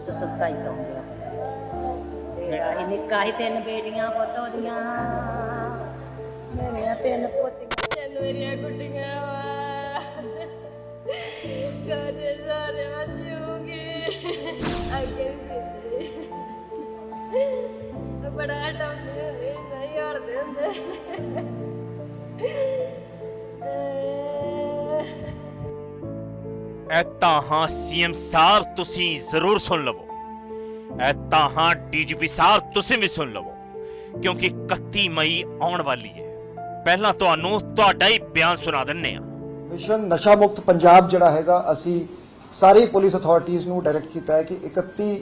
ਪੁੱਤ, ਸੁੱਤਾ ਹੀ ਸੌਂ ਗਿਆ। ਬੇਟਾ ਹੀ ਨਿੱਕਾ ਹੀ ਤਿੰਨ ਬੇਟੀਆਂ ਪੁੱਤ ਉਹਦੀਆਂ। ਮੇਰੀਆਂ ਤਿੰਨ ਪੋਤੀਆਂ। ਚੱਲ ਮੇਰੀਆਂ ਗੁੱਡੀਆਂ ਵਾ। ਕਦੇ ਸਾਰੇ ਬਚੂਗੀ ਅੱਗੇ ਬੜਾ ਹਟਾਉਂਦੇ ਨਹੀਂ ਹਟਦੇ ਹੁੰਦੇ। ਇਹ ਤਾਂ ਹਾਂ ਸੀਐਮ ਸਾਹਿਬ ਤੁਸੀਂ ਜ਼ਰੂਰ ਸੁਣ ਲਵੋ। ਇਹ ਤਾਂ ਹਾਂ ਡੀਜੀਪੀ ਸਾਹਿਬ ਤੁਸੀਂ ਵੀ ਸੁਣ ਲਵੋ ਕਿਉਂਕਿ 31 ਮਈ ਆਉਣ ਵਾਲੀ ਹੈ। ਪਹਿਲਾਂ ਤੁਹਾਨੂੰ ਤੁਹਾਡਾ ਹੀ ਬਿਆਨ ਸੁਣਾ ਦਿੰਨੇ ਆ ਮਿਸ਼ਨ ਨਸ਼ਾ ਮੁਕਤ ਪੰਜਾਬ ਜਿਹੜਾ ਹੈਗਾ ਅਸੀਂ ਸਾਰੀ ਪੁਲਿਸ ਅਥਾਰਟੀਆਂ ਨੂੰ ਡਾਇਰੈਕਟ ਕੀਤਾ ਹੈ ਕਿ 31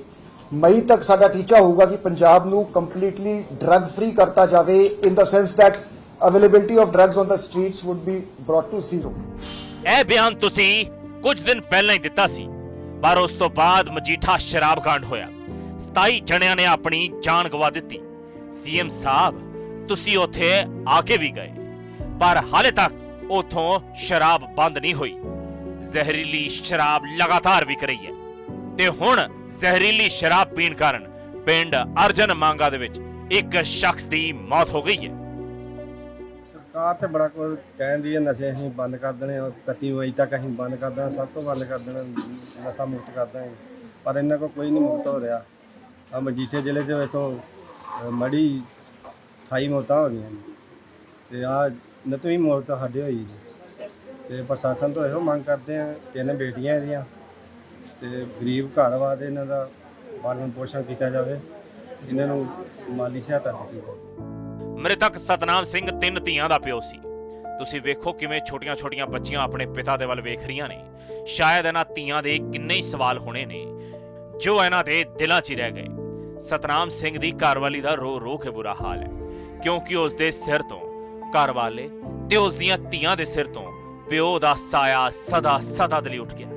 ਮਈ ਤੱਕ ਸਾਡਾ ਟੀਚਾ ਹੋਊਗਾ ਕਿ ਪੰਜਾਬ ਨੂੰ ਕੰਪਲੀਟਲੀ ਡਰੱਗ ਫ੍ਰੀ ਕਰਤਾ ਜਾਵੇ in the sense that availability of drugs on the streets would be brought to zero ਇਹ ਬਿਆਨ ਤੁਸੀਂ ਕੁਝ ਦਿਨ ਪਹਿਲਾਂ ਹੀ ਦਿੱਤਾ ਸੀ, ਪਰ ਉਸ ਤੋਂ ਬਾਅਦ ਮਜੀਠਾ ਸ਼ਰਾਬ ਕਾਂਡ ਹੋਇਆ। 27 ਜਣਿਆਂ ਨੇ ਆਪਣੀ ਜਾਨ ਗਵਾ ਦਿੱਤੀ। ਸੀਐਮ ਸਾਹਿਬ, ਤੁਸੀਂ ਉੱਥੇ ਆ ਕੇ ਵੀ ਗਏ, ਪਰ ਹਾਲੇ ਤੱਕ ਉਥੋਂ ਸ਼ਰਾਬ ਬੰਦ ਨਹੀਂ ਹੋਈ। ਜ਼ਹਿਰੀਲੀ ਸ਼ਰਾਬ ਲਗਾਤਾਰ ਵਿਕ ਰਹੀ ਹੈ। ਤੇ ਹੁਣ ਜ਼ਹਿਰੀਲੀ ਸ਼ਰਾਬ ਪੀਣ ਕਾਰਨ ਪਿੰਡ ਅਰਜਨ ਮੰਗਾ ਦੇ ਵਿੱਚ ਇੱਕ ਸ਼ਖਸ ਦੀ ਮੌਤ ਹੋ ਗਈ ਹੈ। ਸਰਕਾਰ ਤੇ ਬੜਾ ਕੁਝ ਕਹਿੰਦੀ ਹੈ ਨਸ਼ੇ ਅਸੀਂ ਬੰਦ ਕਰ ਦੇਣੇ ਆ 31 ਮਈ ਤੱਕ ਅਸੀਂ ਬੰਦ ਕਰ ਦੇਣਾ ਸਭ ਤੋਂ ਬੰਦ ਕਰ ਦੇਣਾ ਨਸ਼ਾ ਮੁਕਤ ਕਰ ਦਾਂਗੇ ਪਰ ਇਹਨਾਂ ਕੋ ਕੋਈ ਨਹੀਂ ਮੁਕਤ ਹੋ ਰਿਹਾ। ਆ ਮਜੀਠੇ ਜ਼ਿਲ੍ਹੇ ਦੇ ਵਿੱਚੋਂ ਅਹ, ਮੜੀ 28 ਮੌਤਾਂ ਹੋ ਗਈਆਂ ਨੇ। ਤੇ ਆ ਨਤਵੀਂ ਮੌਤ ਸਾਡੇ ਹੋਈ ਜੀ। ਤੇ ਪ੍ਰਸ਼ਾਸਨ ਤੋਂ ਇਹੋ ਮੰਗ ਕਰਦੇ ਆ ਤਿੰਨ ਬੇਟੀਆਂ ਇਹਦੀਆਂ ਤੇ ਗਰੀਬ ਘਰ ਵਾ ਇਹਨਾਂ ਦਾ ਪਾਲਣ ਪੋਸ਼ਣ ਕੀਤਾ ਜਾਵੇ। ਇਹਨਾਂ ਨੂੰ ਮਾਲੀ ਸਹਾਇਤਾ ਦਿੱਤੀ ਜਾਵੇ। ਮ੍ਰਿਤਕ ਸਤਨਾਮ ਸਿੰਘ ਤਿੰਨ ਧੀਆਂ ਦਾ ਪਿਓ ਸੀ। ਤੁਸੀਂ ਵੇਖੋ ਕਿਵੇਂ ਛੋਟੀਆਂ-ਛੋਟੀਆਂ ਬੱਚੀਆਂ ਆਪਣੇ ਪਿਤਾ ਦੇ ਵੱਲ ਵੇਖ ਰਹੀਆਂ ਨੇ। ਸ਼ਾਇਦ ਇਹਨਾਂ ਧੀਆਂ ਦੇ ਕਿੰਨੇ ਹੀ ਸਵਾਲ ਹੋਣੇ ਨੇ, ਜੋ ਇਹਨਾਂ ਦੇ ਦਿਲਾਂ 'ਚ ਰਹਿ ਗਏ। ਸਤਨਾਮ ਸਿੰਘ ਦੀ ਘਰਵਾਲੀ ਦਾ ਰੋ ਰੋ ਕੇ ਬੁਰਾ ਹਾਲ ਹੈ, ਕਿਉਂਕਿ ਉਸ ਦੇ ਸਿਰ ਤੋਂ ਘਰਵਾਲੇ ਤੇ ਉਸ ਦੀਆਂ ਧੀਆਂ ਦੇ ਸਿਰ ਤੋਂ ਪਿਓ ਦਾ ਸਾਇਆ ਸਦਾ ਸਦਾ ਦੇ ਲਈ ਉੱਠ ਗਿਆ।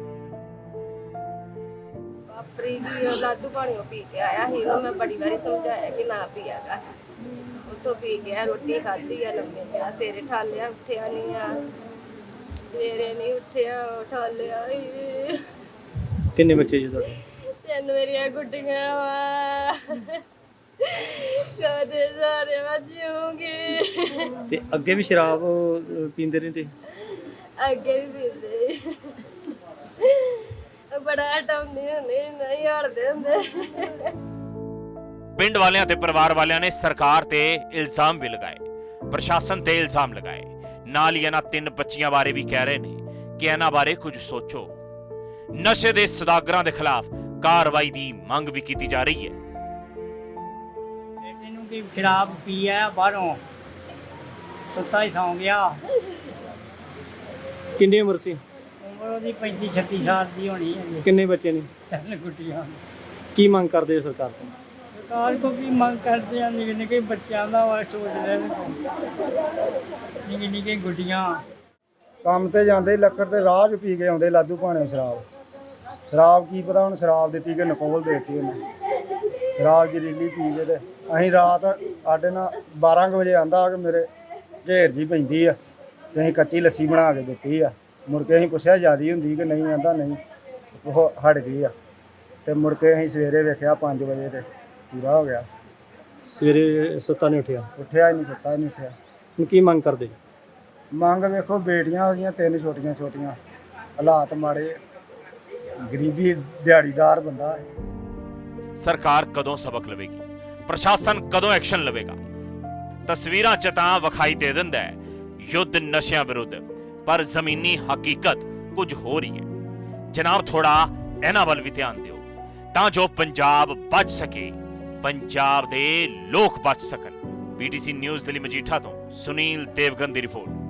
ਆਪਰੀ ਜੀ ਲਾਦੂ ਪਾਣੀਓ ਪੀ ਕੇ ਆਇਆ ਸੀ ਮੈਂ ਬੜੀ ਵਾਰੀ ਸਮਝਾਇਆ ਕਿ ਨਾ ਪੀਆ ਕਰ। ਉੱਥੋਂ ਪੀ ਗਿਆ ਰੋਟੀ ਖਾਧੀ ਆ ਲੰਮੇ ਪਿਆ ਸਵੇਰੇ ਠਾਲਿਆ ਉੱਠਿਆ ਨਹੀਂ ਆ। ਸਵੇਰੇ ਨਹੀਂ ਉੱਠਿਆ ਠਾਲਿਆ ਈ। ਕਿੰਨੇ ਬੱਚੇ ਜੀ ਤੁਹਾਡੇ? ਤਿੰਨ ਮੇਰੀਆਂ ਗੁੱਡੀਆਂ ਵਾ। ਕਦੇ ਸਾਰੇ ਬਚੂਗੀ ਤੇ ਅੱਗੇ ਵੀ ਸ਼ਰਾਬ ਅਹ, ਪੀਂਦੇ ਰਹਿੰਦੇ? ਅੱਗੇ ਵੀ ਪੀਂਦੇ। ਬੜਾ ਹਟਾਉਂਦੇ ਹੁੰਦੇ ਨਹੀਂ ਹਟਦੇ ਹੁੰਦੇ। ਪਿੰਡ ਵਾਲਿਆਂ ਤੇ ਪਰਿਵਾਰ ਵਾਲਿਆਂ ਨੇ ਸਰਕਾਰ ਤੇ ਇਲਜ਼ਾਮ ਵੀ ਲਗਾਏ ਪ੍ਰਸ਼ਾਸਨ ਤੇ ਇਲਜ਼ਾਮ ਲਗਾਏ। ਨਾਲ ਹੀ ਇਹਨਾਂ ਤਿੰਨ ਬੱਚੀਆਂ ਬਾਰੇ ਵੀ ਕਹਿ ਰਹੇ ਨੇ ਕਿ ਇਹਨਾਂ ਬਾਰੇ ਕੁਝ ਸੋਚੋ। ਨਸ਼ੇ ਦੇ ਸੁਦਾਗਰਾਂ ਦੇ ਖਿਲਾਫ ਕਾਰਵਾਈ ਦੀ ਮੰਗ ਵੀ ਕੀਤੀ ਜਾ ਰਹੀ ਹੈ। ਬੇਟੇ ਨੂੰ ਕੀ ਸ਼ਰਾਬ ਪੀ ਆਇਆ ਬਾਹਰੋਂ ਸੁੱਤਾ ਹੀ ਸੌਂ ਗਿਆ। ਕਿੰਨੀ ਉਮਰ ਸੀ? ਉਮਰ ਉਹਦੀ 35 36 ਸਾਲ ਦੀ ਹੋਣੀ ਹੈ ਕਿੰਨੇ ਬੱਚੇ ਨੇ? ਤਿੰਨ ਗੁੱਟੀਆਂ ਕੀ ਮੰਗ ਕਰਦੇ ਹੋ ਸਰਕਾਰ ਤੋਂ? ਸਰਕਾਰ ਕੋ ਕੀ ਮੰਗ ਕਰਦੇ ਆ, ਨਿੱਕੇ ਨਿੱਕੇ ਬੱਚਿਆਂ ਦਾ ਵਾ ਸੋਚਦੇ ਨਿੱਕੇ ਨਿੱਕੇ ਗੁੱਡੀਆਂ। ਕੰਮ ਤੇ ਜਾਂਦੇ ਲੱਕੜ ਤੇ ਰਾਹ 'ਚ ਪੀ ਕੇ ਆਉਂਦੇ ਲਾਦੂ ਪਾਣੇ ਸ਼ਰਾਬ। ਸ਼ਰਾਬ ਕੀ ਪਤਾ ਹੁਣ ਸ਼ਰਾਬ ਦਿੱਤੀ ਕਿ ਨਕੋਲ ਦੇਤੀ ਉਹਨੇ। ਸ਼ਰਾਬ ਜ਼ਰੀਲੀ ਪੀ ਕੇ ਤੇ ਅਸੀਂ ਰਾਤ ਸਾਡੇ ਨਾਲ 12 ਕੁ ਵਜੇ ਆਂਦਾ ਕਿ ਮੇਰੇ ਘੇਰ ਜੀ ਪੈਂਦੀ ਆ ਤੇ ਅਸੀਂ ਕੱਚੀ ਲੱਸੀ ਬਣਾ ਕੇ ਦਿੱਤੀ ਆ। ਮੁੜ ਕੇ ਅਸੀਂ ਪੁੱਛਿਆ ਜਿਆਦੀ ਹੁੰਦੀ ਕਿ ਨਹੀਂ ਆਂਦਾ, ਨਹੀਂ, ਉਹ ਹਟ ਗਈ ਆ। ਤੇ ਮੁੜ ਕੇ ਅਸੀਂ ਸਵੇਰੇ ਵੇਖਿਆ 5 ਵਜੇ ਤੇ ਪੂਰਾ ਹੋ ਗਿਆ। ਸਵੇਰੇ ਸੁੱਤਾ ਨਹੀਂ ਉੱਠਿਆ। ਉੱਠਿਆ ਹੀ ਨਹੀਂ ਸੁੱਤਾ ਹੀ ਨਹੀਂ ਉੱਠਿਆ। ਹੁਣ ਕੀ ਮੰਗ ਕਰਦੇ? ਮੰਗ ਵੇਖੋ ਬੇਟੀਆਂ ਉਹਦੀਆਂ ਤਿੰਨ ਛੋਟੀਆਂ ਛੋਟੀਆਂ। ਹਾਲਾਤ ਮਾੜੇ ਗਰੀਬੀ ਦਿਹਾੜੀਦਾਰ ਬੰਦਾ ਹੈ। ਸਰਕਾਰ ਕਦੋਂ ਸਬਕ ਲਵੇਗੀ? ਪ੍ਰਸ਼ਾਸਨ ਕਦੋਂ ਐਕਸ਼ਨ ਲਵੇਗਾ? ਤਸਵੀਰਾਂ 'ਚ ਤਾਂ ਵਿਖਾਈ ਦੇ ਦਿੰਦਾ ਹੈ ਯੁੱਧ ਨਸ਼ਿਆਂ ਵਿਰੁੱਧ। ਪਰ ਜ਼ਮੀਨੀ ਹਕੀਕਤ ਕੁਝ ਹੋ ਰਹੀ ਹੈ। ਜਨਾਬ ਥੋੜਾ ਇਹਨਾਂ ਵੱਲ ਵੀ ਧਿਆਨ ਦਿਓ। ਤਾਂ ਜੋ ਪੰਜਾਬ ਬਚ ਸਕੇ। ਪੰਜਾਬ ਦੇ ਲੋਕ ਬਚ ਸਕਣ। ਪੀਟੀਸੀ ਨਿਊਜ਼ ਦੇ ਲਈ ਮਜੀਠਾ ਤੋਂ ਸੁਨੀਲ ਦੇਵਗਨ ਦੀ ਰਿਪੋਰਟ।